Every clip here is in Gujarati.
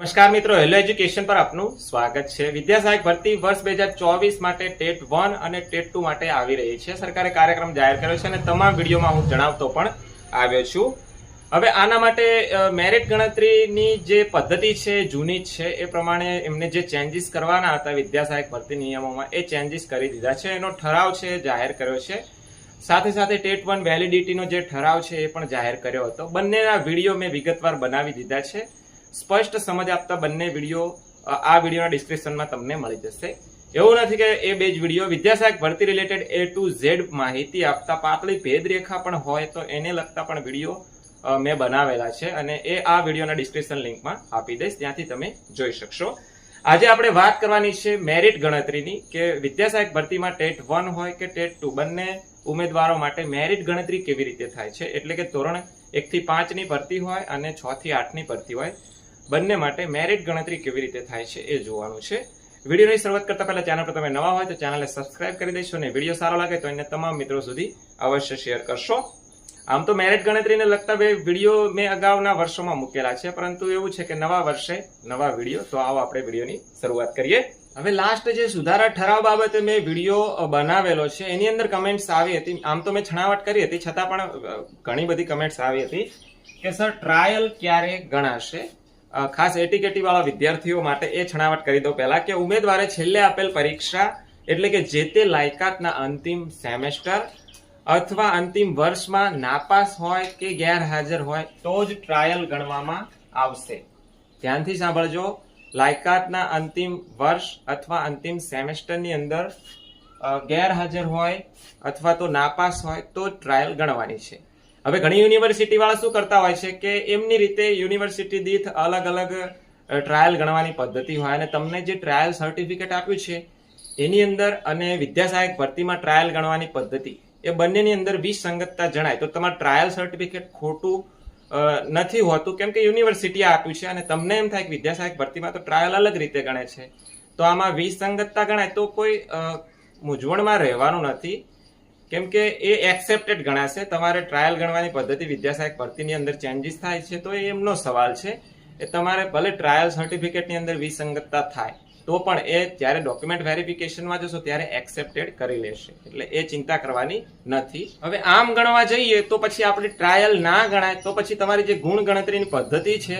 નમસ્કાર મિત્રો હેલો એજ્યુકેશન પર આપનું સ્વાગત છે. વિદ્યા સહાયક ભરતી વર્ષ બે હજાર ચોવીસ માટે ટેટ વન અને ટેટ ટુ માટે આવી રહી છે. સરકારે કાર્યક્રમ જાહેર કર્યો છે અને તમામ વિડીયોમાં હું જણાવતો પણ આવ્યો છું. હવે આના માટે મેરિટ ગણતરીની જે પદ્ધતિ છે, જૂની છે, એ પ્રમાણે એમને જે ચેન્જીસ કરવાના હતા વિદ્યા સહાયક ભરતી નિયમોમાં, એ ચેન્જીસ કરી દીધા છે. એનો ઠરાવ છે જાહેર કર્યો છે. સાથે સાથે ટેટ વન વેલિડિટીનો જે ઠરાવ છે, એ પણ જાહેર કર્યો હતો. બંનેના વીડિયો મેં વિગતવાર બનાવી દીધા છે. સ્પષ્ટ સમજ આપતા બંને વીડિયો આ વિડીયોના ડિસ્ક્રિપ્શનમાં તમને મળી જશે. એવું નથી કે એ બે જ વીડિયો. વિદ્યાસહાયક ભરતી રિલેટેડ એ ટુ ઝેડ માહિતી આપતા પાતળી ભેદરેખા પણ હોય તો એને લગતા પણ વીડિયો મેં બનાવેલા છે અને એ આ વિડીયોના ડિસ્ક્રિપ્શન લિંકમાં આપી દઈશ. ત્યાંથી તમે જોઈ શકશો. આજે આપણે વાત કરવાની છે મેરિટ ગણતરીની કે વિદ્યાસહાયક ભરતીમાં ટેટ વન હોય કે ટેટ ટુ. બંને ઉમેદવારો માટે મેરિટ ગણતરી કેવી રીતે થાય છે? એટલે કે ધોરણ એકથી પાંચની ભરતી હોય અને છ થી આઠની ભરતી હોય. બંને માટે મેરિટ ગણતરી કેવી રીતે થાય છે એ જોવાનું છે. વિડીયોની શરૂઆત કરતા પહેલા ચેનલ પર તમે નવા હોય તો ચેનલને સબસ્ક્રાઇબ કરી દેશો અને વીડિયો સારો લાગે તો એને તમામ મિત્રો સુધી અવશ્ય શેર કરશો. આમ તો મેરિટ ગણતરીને લગતા બે વીડિયો મેં અગાઉના વર્ષોમાં મૂકેલા છે, પરંતુ એવું છે કે નવા વર્ષે નવા વીડિયો, તો આવો આપણે વિડીયોની શરૂઆત કરીએ. હવે લાસ્ટ જે સુધારા ઠરાવ બાબતે મેં વીડિયો બનાવેલો છે, એની અંદર કમેન્ટ્સ આવી હતી. આમ તો મેં છણાવટ કરી હતી, છતાં પણ ઘણી બધી કમેન્ટ્સ આવી હતી કે સર ટ્રાયલ ક્યારે ગણાશે? ખાસ એટીકેટીવાળા વિદ્યાર્થીઓ માટે એ છણાવટ કરી દો પહેલા કે ઉમેદવારે છેલ્લે આપેલ પરીક્ષા એટલે કે જે તે લાયકાતના અંતિમ સેમેસ્ટર અથવા અંતિમ વર્ષમાં નાપાસ હોય કે ગેરહાજર હોય, તો જ ટ્રાયલ ગણવામાં આવશે. ધ્યાનથી સાંભળજો, લાયકાતના અંતિમ વર્ષ અથવા અંતિમ સેમેસ્ટરની અંદર ગેરહાજર હોય અથવા તો નાપાસ હોય, તો ટ્રાયલ ગણવાની છે. હવે ઘણી યુનિવર્સિટી વાળા શું કરતા હોય છે કે એમની રીતે યુનિવર્સિટી દીઠ અલગ અલગ ટ્રાયલ ગણવાની પદ્ધતિ હોય અને તમને જે ટ્રાયલ સર્ટિફિકેટ આપ્યું છે, એની અંદર અને વિદ્યાસહાયક ભરતીમાં ટ્રાયલ ગણવાની પદ્ધતિ, એ બંનેની અંદર વિસંગતતા જણાય. તો તમારું ટ્રાયલ સર્ટિફિકેટ ખોટું નથી હોતું, કેમ કે યુનિવર્સિટીએ આપ્યું છે અને તમને એમ થાય કે વિદ્યાસહાયક ભરતીમાં તો ટ્રાયલ અલગ રીતે ગણે છે. તો આમાં વિસંગતતા ગણાય. તો કોઈ મૂંઝવણમાં રહેવાનું નથી. કેમ કે એ એક્સેપ્ટેડ ગણાશે. તમારે ટ્રાયલ ગણવાની પદ્ધતિ વિદ્યાસહાયક ભરતીની અંદર ચેન્જીસ થાય છે, તો એ એમનો સવાલ છે. એ તમારે ભલે ટ્રાયલ સર્ટિફિકેટની અંદર વિસંગતતા થાય, તો પણ એ જ્યારે ડોક્યુમેન્ટ વેરિફિકેશનમાં જશો ત્યારે એક્સેપ્ટેડ કરી લેશે. એટલે એ ચિંતા કરવાની નથી. હવે આમ ગણવા જઈએ તો પછી આપણી ટ્રાયલ ના ગણાય, તો પછી તમારી જે ગુણ ગણતરીની પદ્ધતિ છે,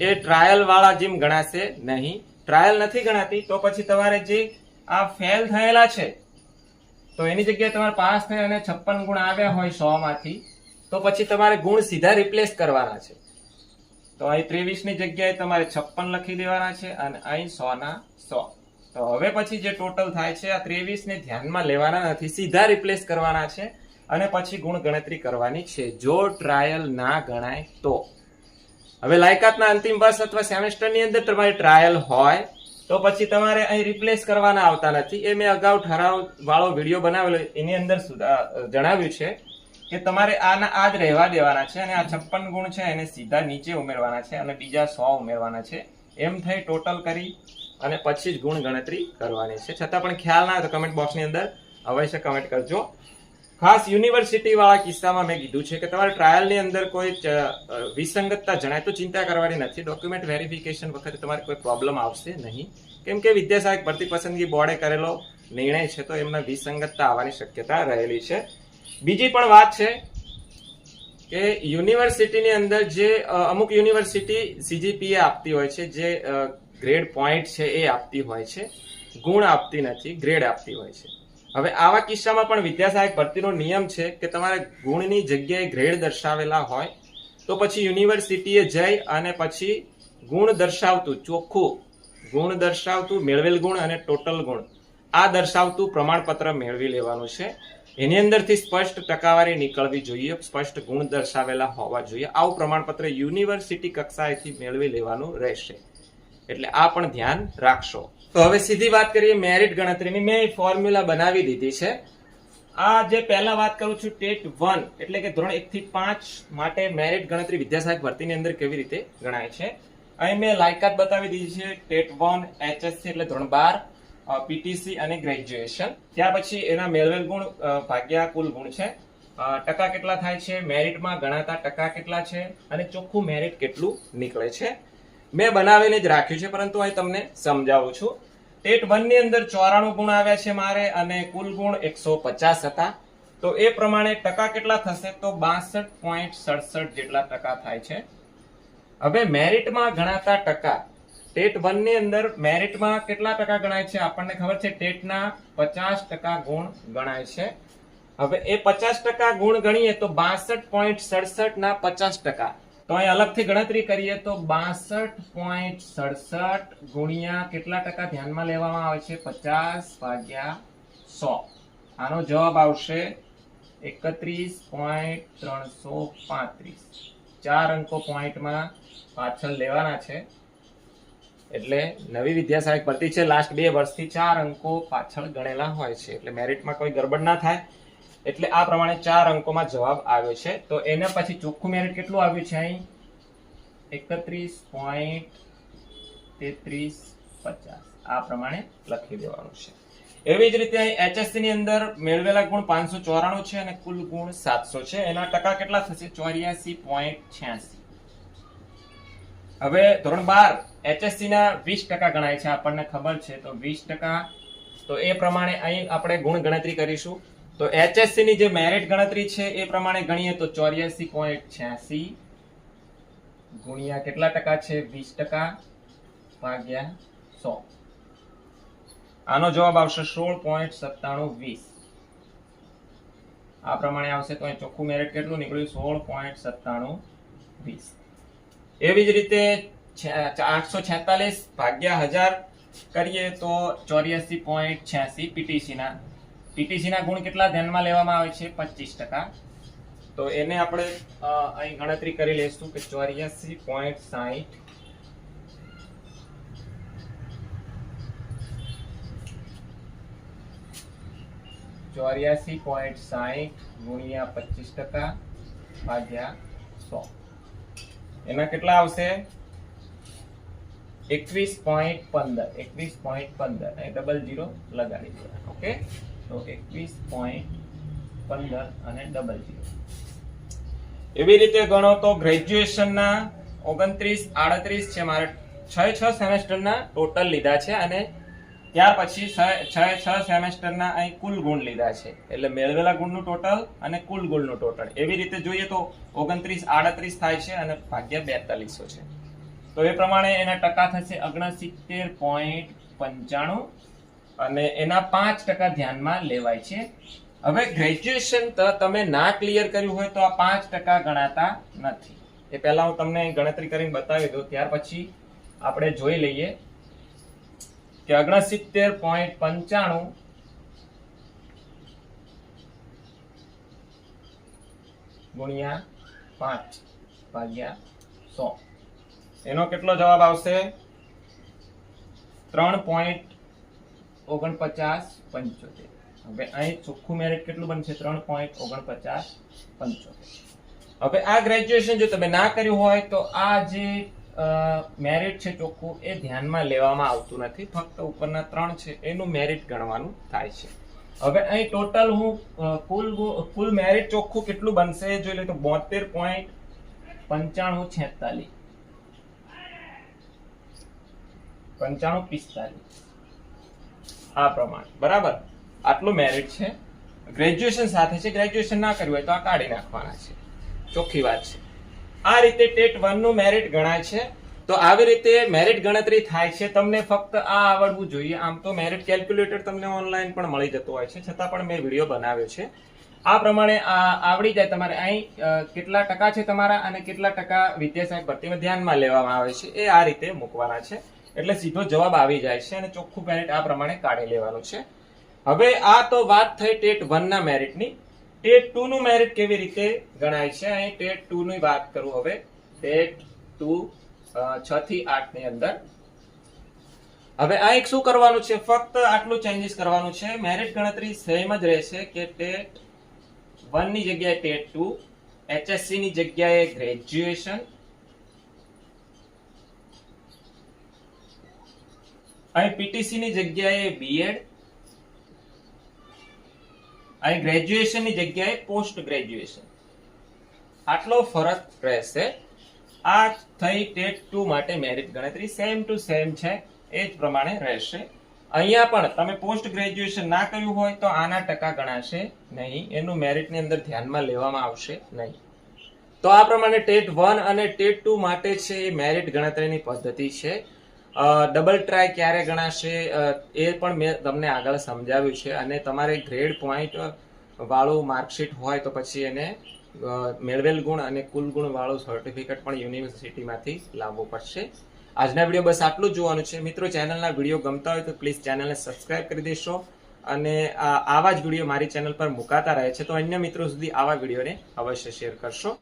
એ ટ્રાયલ વાળા જેમ ગણાશે નહીં. ટ્રાયલ નથી ગણાતી, તો પછી તમારે જે આ ફેલ થયેલા છે તો એની જગ્યાએ તમારે પાસ થઈ અને છપ્પન ગુણ આવ્યા હોય સો માંથી, તો પછી તમારે ગુણ સીધા રિપ્લેસ કરવાના છે. તો અહીં ત્રેવીસની જગ્યાએ તમારે છપ્પન લખી દેવાના છે અને અહીં સોના સો. તો હવે પછી જે ટોટલ થાય છે, આ ત્રેવીસને ધ્યાનમાં લેવાના નથી, સીધા રિપ્લેસ કરવાના છે અને પછી ગુણ ગણતરી કરવાની છે. જો ટ્રાયલ ના ગણાય તો. હવે લાયકાતના અંતિમ વર્ષ અથવા સેમેસ્ટરની અંદર તમારી ટ્રાયલ હોય તો પછી તમારે અહીં રિપ્લેસ કરવાના આવતા નથી. એ મેં અગાઉ ઠરાવ વાળો વીડિયો બનાવેલો, એની અંદર જણાવ્યું છે કે તમારે આના આ જ રહેવા દેવાના છે અને આ છપ્પન ગુણ છે, એને સીધા નીચે ઉમેરવાના છે અને બીજા સો ઉમેરવાના છે. એમ થઈ ટોટલ કરી અને પછી જ ગુણ ગણતરી કરવાની છે. છતાં પણ ખ્યાલ ના આવે તો કમેન્ટ બોક્સની અંદર અવશ્ય કમેન્ટ કરજો. ખાસ યુનિવર્સિટી વાળા કિસ્સામાં મેં કીધું છે કે તમારે ટ્રાયલની અંદર કોઈ વિસંગતતા જણાય તો ચિંતા કરવાની નથી. ડોક્યુમેન્ટ વેરિફિકેશન વખતે તમારે કોઈ પ્રોબ્લેમ આવશે નહીં. કેમ કે વિદ્યાસહાયક ભરતી પસંદગી બોર્ડે કરેલો નિર્ણય છે તો એમાં વિસંગતતા આવવાની શક્યતા રહેલી છે. બીજી પણ વાત છે કે યુનિવર્સિટીની અંદર જે અમુક યુનિવર્સિટી સીજીપીએ આપતી હોય છે, જે ગ્રેડ પોઈન્ટ છે એ આપતી હોય છે. ગુણ આપતી નથી ગ્રેડ આપતી હોય છે. હવે આવા કિસ્સામાં પણ વિદ્યાસહાયક ભરતીનો નિયમ છે કે તમારે ગુણની જગ્યાએ ગ્રેડ દર્શાવેલા હોય, તો પછી યુનિવર્સિટીએ જઈ અને પછી ગુણ દર્શાવતું, ચોખ્ખું ગુણ દર્શાવતું, મેળવેલ ગુણ અને ટોટલ ગુણ, આ દર્શાવતું પ્રમાણપત્ર મેળવી લેવાનું છે. એની અંદરથી સ્પષ્ટ ટકાવારી નીકળવી જોઈએ, સ્પષ્ટ ગુણ દર્શાવેલા હોવા જોઈએ. આવું પ્રમાણપત્ર યુનિવર્સિટી કક્ષાએથી મેળવી લેવાનું રહેશે. એટલે આ પણ ધ્યાન રાખશો. તો હવે સીધી વાત કરીએ મેરિટ ગણતરીની. મેં ફોર્મ્યુલા બનાવી દીધી છે. આ જે પહેલા વાત કરું છું, ટેટ વન, એટલે કે ધોરણ એક થી પાંચ માટે મેરિટ ગણતરી વિદ્યાસહાયક ભરતીની અંદર કેવી રીતે ગણાય છે. અહીં મેં લાયકાત બતાવી દીધી છે, ટેટ વન, એચએસસી એટલે ધોરણ બાર પીટીસી અને ગ્રેજ્યુએશન. ત્યાર પછી એના મેળવેલ ગુણ ભાગ્યા કુલ ગુણ છે. ટકા કેટલા થાય છે? મેરિટમાં ગણાતા ટકા કેટલા છે? અને ચોખ્ખું મેરિટ કેટલું નીકળે છે? મેં બનાવીને જ રાખ્યું છે, પરંતુ અહીં તમને સમજાવું છું. ટેટ વનની અંદર ચોરાણું ગુણ આવ્યા છે મારે અને કુલ ગુણ એકસો પચાસ હતા. તો એ પ્રમાણે ટકા કેટલા થશે? તો બાસઠ પોઈન્ટ સડસઠ જેટલા ટકા થાય છે. હવે મેરિટમાં ગણાતા ટકા. ટેટ વનની અંદર મેરિટમાં કેટલા ટકા ગણાય છે? આપણને ખબર છે, ટેટના પચાસ ટકા ગુણ ગણાય છે. હવે એ પચાસ ટકા ગુણ ગણીએ તો બાસઠ પોઈન્ટ સડસઠ ના પચાસ ટકા. તો અહીં અલગથી ગણતરી કરીએ તો બાસઠ પોઈન્ટ સડસઠ ગુણ્યા કેટલા ટકા ધ્યાનમાં લેવામાં આવે છે? પચાસ ભાગ્યા સો. આનો જવાબ આવશે એકત્રીસ પોઈન્ટ ત્રણસો પાંત્રીસ. ચાર અંકો પોઈન્ટમાં પાછળ લેવાના છે. એટલે નવી વિદ્યા સહાયક ભરતી છે. લાસ્ટ બે વર્ષથી ચાર અંકો પાછળ ગણેલા હોય છે. એટલે મેરિટમાં કોઈ ગરબડ ના થાય. એટલે આ પ્રમાણે ચાર અંકોમાં જવાબ આવ્યો છે. તો એના પછી ચોખ્ખું મેરિટ કેટલું આવ્યું છે અહીં? એકત્રીસ પોઈન્ટ તેત્રીસ પચાસ. આ પ્રમાણે લખી દેવાનું છે. એવી જ રીતે અહીં એચએસસી ની અંદર મેળવેલા ગુણ પાંચસો ચોરાણું છે અને કુલ ગુણ સાતસો છે. એના ટકા કેટલા થશે? ચોર્યાસી પોઈન્ટ છ્યાસી. હવે ધોરણ બાર એચએસસી ના વીસ ટકા ગણાય છે. આપણને ખબર છે. તો વીસ ટકા, તો એ પ્રમાણે અહીં આપણે ગુણ ગણતરી કરીશું. તો એચએસસી ની જે મેરિટ ગણતરી છે એ પ્રમાણે ગણીએ તો ચોર્યાસી પોઈન્ટ છ્યાસી ગુણ્યા કેટલા ટકા છે? વીસ ટકા ભાગ્યા સો. આનો જવાબ આવશે સોળ પોઈન્ટ સત્તાણું વીસ. આ પ્રમાણે આવશે તો ચોખ્ખું મેરિટ કેટલું નીકળ્યું? સોળ પોઈન્ટ સત્તાણું વીસ. એવી જ રીતે આઠસો છેતાલીસ ભાગ્યા હજાર કરીએ તો ચોર્યાસી પોઈન્ટ છ્યાસી પીટીસી ના ના ગુણ કેટલા ધ્યાનમાં લેવામાં આવે છે? પચીસ તો એને આપણે અહીં ગણતરી કરી લઈશું કે ચોર્યાસી પોઈન્ટ સાહીઠ ચોર્યાસી પોઈન્ટ સાહીઠ ગુણ્યા પચીસ ટકા ભાગ્યા સો. એના કેટલા આવશે? એકવીસ પોઈન્ટ પંદર. એકવીસ પોઈન્ટ પંદર. ડબલ જીરો લગાડી દેવાના. ઓકે તો એકવીસ પોઈન્ટ પંદર અને ડબલ જીરો એવી રીતે ગણો તો ગ્રેજ્યુએશનના ઓગણત્રીસ, આડત્રીસ છે મારે છ છ સેમેસ્ટરના ટોટલ લીધા છે અને ત્યાર પછી છ છ સેમેસ્ટરના અહીં કુલ ગુણ લીધા છે. એટલે મેળવેલા ગુણનું ટોટલ અને કુલ ગુણનું ટોટલ એવી રીતે જોઈએ તો ઓગણત્રીસ, આડત્રીસ થાય છે અને ભાગ્યા બેતાલીસો છે. તો એ પ્રમાણે એના ટકા થશે ઓગણસિત્તેર પોઈન્ટ પંચાણું અને એના પાંચ ટકા ધ્યાનમાં લેવાય છે. હવે ગ્રેજ્યુએશન તમે ના ક્લિયર કર્યું હોય તો આ પાંચ ટકા ગણાતા નથી. એ પહેલા હું તમને ગણતરી કરીને બતાવી દઉં, ત્યાર પછી આપણે જોઈ લઈએ કે ઓગણસિત્તેર પોઈન્ટ પંચાણું ગુણ્યા પાંચ ભાગ્યા સો. એનો કેટલો જવાબ આવશે? ત્રણ પોઈન્ટ ઓગણપચાસ પંચોતેર. હવે અહીં ચોખ્ખું મેરિટ કેટલું બનશે? ત્રણ પોઈન્ટ ઓગણપચાસ પંચોતેર. હવે આ ગ્રેજ્યુએશન જો તમે ના કર્યું હોય તો આ જે મેરિટ છે ચોખ્ખું એ ધ્યાનમાં લેવામાં આવતું નથી. ફક્ત ઉપરના ત્રણ છે, એનું મેરિટ ગણવાનું થાય છે. હવે અહીં ટોટલ હું કુલ કુલ મેરિટ ચોખ્ખું કેટલું બનશે? જોઈ લે તો બોતેર પોઈન્ટ પંચાણું છેતાલીસ. પંચાણું પિસ્તાલીસ. આ પ્રમાણે. બરાબર? આટલું મેરિટ છે. ગ્રેજ્યુએશન સાથે છે. ગ્રેજ્યુએશન ના કર્યું હોય તો આ કાઢી નાખવાના છે. ચોખ્ખી વાત છે. આ રીતે ટેટ વનનું મેરિટ ગણાય છે. તો આવી રીતે મેરિટ ગણતરી થાય છે. તમને ફક્ત આ આવડવું જોઈએ. આમ તો મેરિટ કેલ્ક્યુલેટર તમને ઓનલાઈન પણ મળી જતું હોય છે. છતાં પણ મેં વીડિયો બનાવ્યો છે. આ પ્રમાણે આ આવડી જાય તમારે. અહીં કેટલા ટકા છે તમારા અને કેટલા ટકા વિદ્યાસહાયક ભરતીમાં ધ્યાનમાં લેવામાં આવે છે એ આ રીતે મૂકવાના છે. એટલે સીધો જવાબ આવી જાય છે અને ચોખ્ખું મેરિટ આ પ્રમાણે કાઢી લેવાનું છે. હવે આ તો વાત થઈ ટેટ વન ના મેરિટની ટેટ ટુ નું મેરિટ કેવી રીતે ગણાય છે? અહીં ટેટ ટુ ની વાત કરું હવે. ટેટ ટુ છ થી આઠની અંદર. હવે આ એક શું કરવાનું છે? ફક્ત આટલું ચેન્જીસ કરવાનું છે. મેરિટ ગણતરી સેમ જ રહેશે કે ટેટ વનની જગ્યાએ ટેટ ટુ એચએસસી ની જગ્યાએ ગ્રેજ્યુએશન અહીં પીટીસી ની જગ્યાએ બીએડ અહીં ગ્રેજ્યુએશનની જગ્યાએ પોસ્ટ ગ્રેજ્યુએશન આટલો ફરક રહેશે. આ થઈ ટેટ ટુ માટે મેરિટ ગણતરી સેમ ટુ સેમ છે. એ જ પ્રમાણે રહેશે. અહીંયા પણ તમે પોસ્ટ ગ્રેજ્યુએશન ના કર્યું હોય તો આના ટકા ગણાશે નહીં. એનું મેરિટની અંદર ધ્યાનમાં લેવામાં આવશે નહીં. તો આ પ્રમાણે ટેટ વન અને ટેટ ટુ માટે છે એ મેરિટ ગણતરીની પદ્ધતિ છે. ડબલ ટ્રાય ક્યારે ગણાશે? એ પણ મેં તમને આગળ સમજાવ્યું છે. અને તમારે ગ્રેડ પોઈન્ટ વાળું માર્કશીટ હોય તો પછી એને મેળવેલ ગુણ અને કુલ ગુણ વાળું સર્ટિફિકેટ પણ યુનિવર્સિટીમાંથી લાવવું પડશે. આજના વીડિયો બસ આટલું જોવાનું છે. મિત્રો ચેનલના વીડિયો ગમતા હોય તો પ્લીઝ ચેનલને સબસ્ક્રાઇબ કરી દેશો. અને આવા જ વીડિયો મારી ચેનલ પર મુકાતા રહે છે. તો અન્ય મિત્રો સુધી આવા વિડીયોને અવશ્ય શેર કરશો.